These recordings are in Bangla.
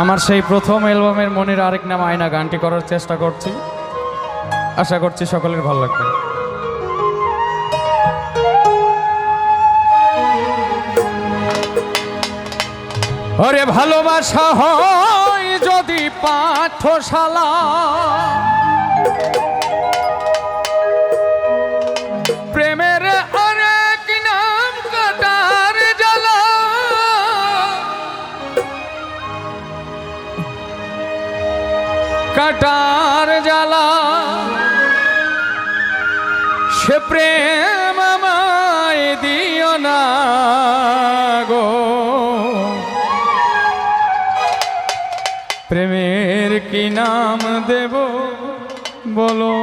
আমার সেই প্রথম অ্যালবামের মনের আরেক নাম আয়না, গানটি করার চেষ্টা করছি। আশা করছি সকলের ভালো লাগবে। অরে ভালোবাসা হয় যদি পাঠশালা সে প্রেম আমায় দিও না গো। প্রেমের কি নাম দেব বলো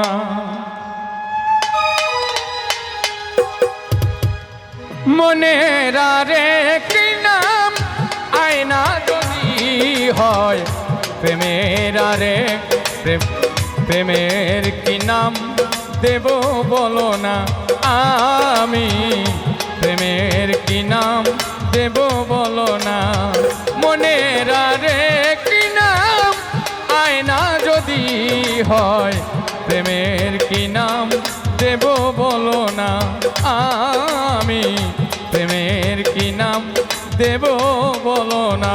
না। মনের আরে কি নাম আয়না যদি হয়, প্রেমের প্রেম প্রেমের কি নাম দেব বলো না, আমি প্রেমের কি নাম? দেব বলো না, মনের আরে কি নাম? আয়না যদি হয় প্রেমের কি নাম? দেব বলো না, আমি প্রেমের কি নাম? দেব বলো না।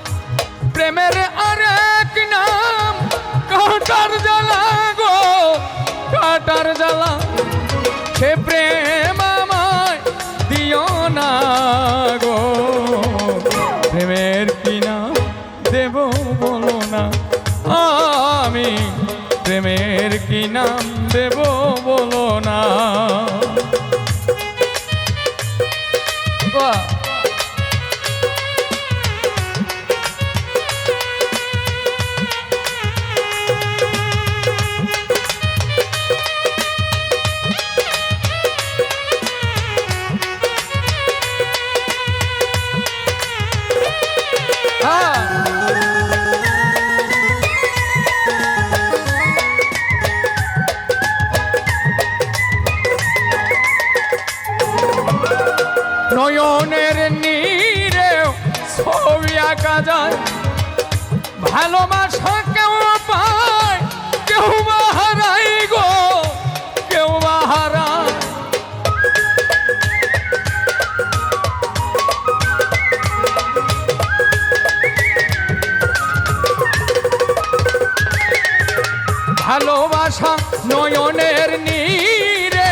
প্রেমের আরেক নাম, কাটার জ্বালা গো, কাটার জ্বালা। সে প্রেম আমায় দিও না গো। প্রেমের কি নাম দেব বলো না, আমি প্রেমের কি নাম দেব বলো না। বাহ। আঁকা যায়। ভালোবাসা কেউ পায়, কেউ বা হারাই গো, কেউ বা হারায়। ভালোবাসা নয়নের নীরে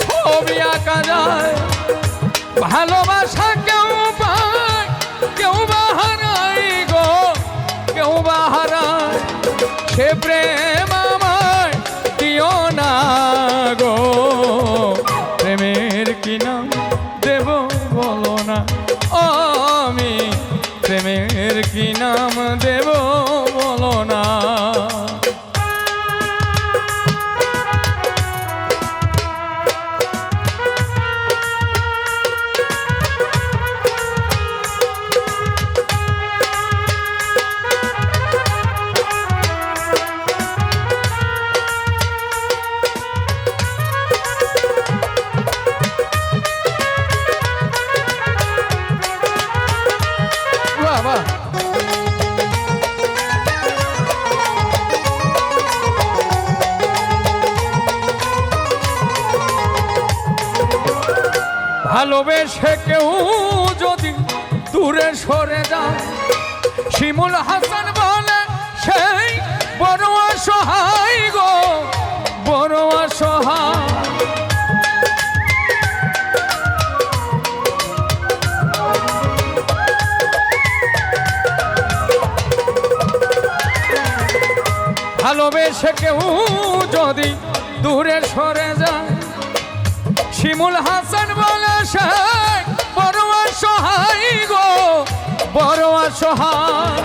ছবি আঁকা যায়। ভালোবাসা সে ভালোবেসে কেউ যদি দূরে সরে যায়, শিমুল হাসান বলে, সেই বড় অসহায় গো, বড় অসহায়। ভালোবেসে কেউ যদি দূরে সরে যায় শিমুল হাসান বলে সে বড় অসহায় গো বড় অসহায়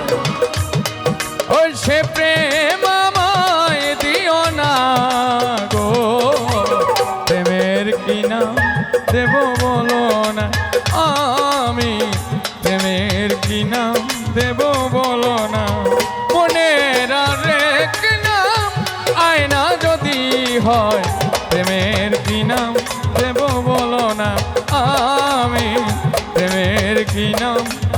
ওই সে প্রেম আমায় দিও না গো, প্রেমের কি নাম দেব বলো না, আমি প্রেমের কি